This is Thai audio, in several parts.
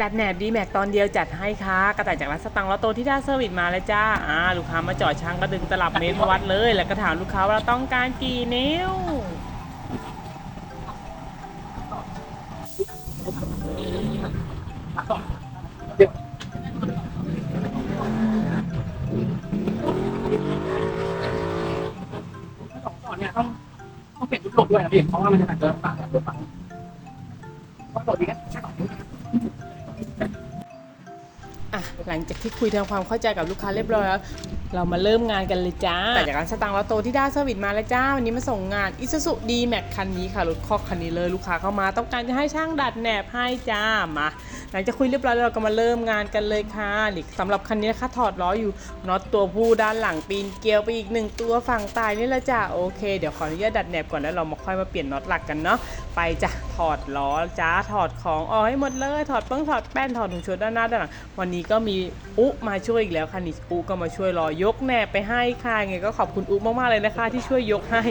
ดัดแหนบดีแม็กตอนเดียวจัดให้ค่ะกระต่ายจากร้านสตังค์แล้วโตที่ด้าเซอร์วิสมาแล้วจ้าอ่าลูกค้ามาจอดช่างก็ดึงตลับเมตรมาวัดเลย แล้วก็ถามลูกค้าว่าเราต้องการกี่นิ้วสองต่อเนี่ยต้องต้องเปลี่ยนยุทธลบด้วยนะพี่เพราะว่ามันจะอาจจะต่างกันตัวฝั่งเพราะตัวนี้แค่สองนิ้ว อะหลังจากที่คุยทำความเข้าใจกับลูกค้าเรียบร้อยแล้ว เรามาเริ่มงานกันเลยจ้า แต่จากร้านสตางค์ลาโตที่ด้เซอร์วิสมาแล้วจ้า วันนี้มาส่งงานอิซูซุดีแม็กคันนี้ค่ะรถคอกคันนี้เลยลูกค้าเข้ามา ต้องการจะให้ช่างดัดแหนบให้จ้ามา หลังจากคุยเรียบร้อยเราก็มาเริ่มงานกันเลยค่ะนี่สำหรับคันนี้นะคะถอดล้ออยู่น็อตตัวผู้ด้านหลังปีนเกลียวไปอีกหนึ่งตัวฝั่งตายนี่และจ้าโอเคเดี๋ยวขออนุญาตดัดแหนบก่อนแล้วเรามาค่อยมาเปลี่ยนน็อตหลักกันเนาะไปจ้ะถอดล้อจ้าถอดของออกให้หมดเลย ถอดเปิ้งถอดแป้นถอดถุงชุดด้านหน้าด้านหลังวันนี้ก็มีอุมาช่วยอีกแล้วค่ะนี่อุก็มาช่วยรอยกแหนบไปให้ค่ะไงก็ขอบคุณอุมากๆเลยนะคะ ที่ช่วยยกให้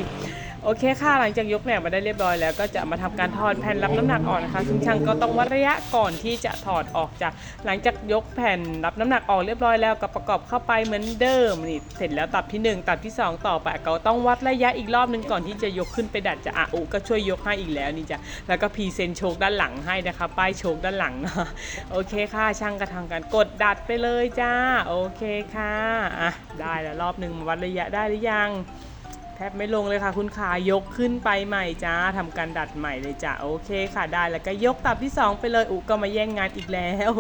โอเคค่ะ หลังจากยกแหนบมาได้เรียบร้อยแล้วก็จะมาทำการถอดแผ่นรับน้ำหนักออกนะคะซึ่งช่างก็ต้องวัดระยะก่อนที่จะถอดออกจาก หลังจากยกแผ่นรับน้ำหนักออกเรียบร้อยแล้วก็ประกอบเข้าไปเหมือนเดิมนี่เสร็จแล้วตับที่หนึ่งตับที่สองต่อไปก็ต้องวัดระยะอีกรอบหนึ่งก่อนที่จะยกขึ้นไปดัดจะอาอุก็ช่วยยกให้อีกแล้วนี่จ้ะแล้วก็พรีเซนโชคด้านหลังให้นะคะป้ายโชคด้านหลังนะโอเคค่ะช่างกระทำการกดดัดไปเลยจ้าโอเคค่ะอะได้แล้วรอบหนึ่งมาวัดระยะได้หรือยัง บไม่ลงเลยค่ะ คุณขายกขึ้นไปใหม่จ้าทำการดัดใหม่เลยจ้ะโอเคค่ะได้แล้วก็ยกตับที่ 2 ไปเลยอุก็มาแย่งงานอีกแล้ว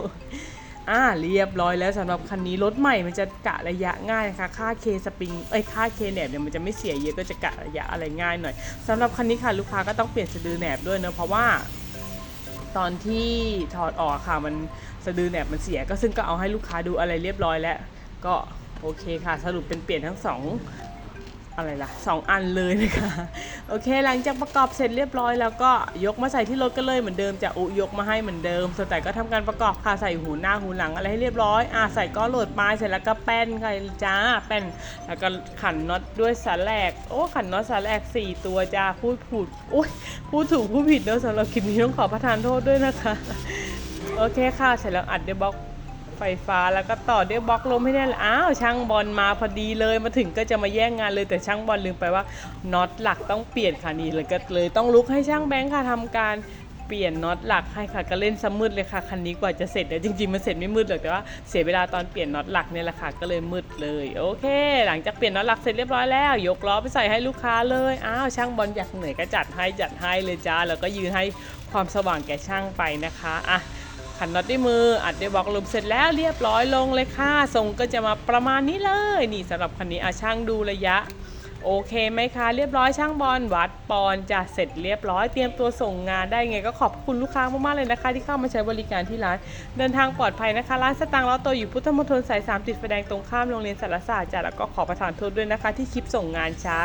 อ่าเรียบร้อยแล้วสำหรับคันนี้รถใหม่มันจะกะระยะง่ายนะคะค่าเคสปริงเอ้ยค่าเคแหนบเนี่ยมันจะไม่เสียเยอะก็จะกะระยะอะไรง่ายหน่อยสำหรับคันนี้ค่ะลูกค้าก็ต้องเปลี่ยนสะดือแหนบด้วยเนอะเพราะว่าตอนที่ถอดออกค่ะมันสะดือแหนบมันเสียก็ซึ่งก็เอาให้ลูกค้าดูอะไรเรียบร้อยแล้ว ก็โอเคค่ะ สรุปเป็นเปลี่ยนทั้งสอง อะไรล่ะสองอันเลยนะคะโอเค หลังจากประกอบเสร็จเรียบร้อย แล้วก็ยกมาใส่ที่รถกันเลยเหมือนเดิมจะอุยกมาให้เหมือนเดิมส่วนแต่ก็ทำการประกอบค่ะใส่หูหน้าหูหลังอะไรให้เรียบร้อยอะใส่ก้อนโหลดไม้เสร็จแล้วก็แป้นค่ะจ้าแป้นแล้วก็ขันน็อตด้วยสาแหลกโอ้ขันน็อตสาแหลกสี่ตัวจ้าพูดผูดโอ้ยพูดถูกพูดผิดเนอะสำหรับคลิปนี้ต้องขอประทานโทษด้วยนะคะโอเคค่ะเสร็จแล้วอัดด้วยบล็อก ไฟฟ้าแล้วก็ต่อด้วยบล็อกลมให้แน่นอ้าวช่างบอลมาพอดีเลยมาถึงก็จะมาแย่งงานเลยแต่ช่างบอลลืมไปว่าน็อตหลักต้องเปลี่ยนค่ะนี่เลยก็เลยต้องลุกให้ช่างแบงค์ค่ะทำการเปลี่ยนน็อตหลักให้ค่ะก็เล่นซะมืดเลยค่ะคันนี้กว่าจะเสร็จแต่จริงๆมันเสร็จไม่มืดหรอกแต่ว่าเสียเวลาตอนเปลี่ยนน็อตหลักเนี่ยแหละค่ะก็เลยมืดเลย โอเค หลังจากเปลี่ยนน็อตหลักเสร็จเรียบร้อยแล้ว ยกล้อไปใส่ให้ลูกค้าเลยอ้าวช่างบอลอยากเหนื่อยก็จัดให้จัดให้เลยจ้าแล้วก็ยืนให้ความสว่างแก่ช่างไปนะคะอะ ขันน็อตด้วยมืออัดด้วยบล็อกลมเสร็จแล้วเรียบร้อยลงเลยค่ะทรงก็จะมาประมาณนี้เลย นี่สำหรับคันนี้อาช่างดูระยะ โอเคไหมคะเรียบร้อยช่างบอลวัดปอนจะเสร็จเรียบร้อยเตรียมตัวส่งงานได้ไงก็ขอบคุณลูกค้ามากๆเลยนะคะ ที่เข้ามาใช้บริการที่ร้าน เดินทางปลอดภัยนะคะ ร้านสตางค์ล้อโตอยู่พุทธมณฑลสายสามติดไฟแดงตรงข้ามโรงเรียนสารศาสตร์จ้ะแล้วก็ขอประทานโทษด้วยนะคะ ที่คลิปส่งงานช้า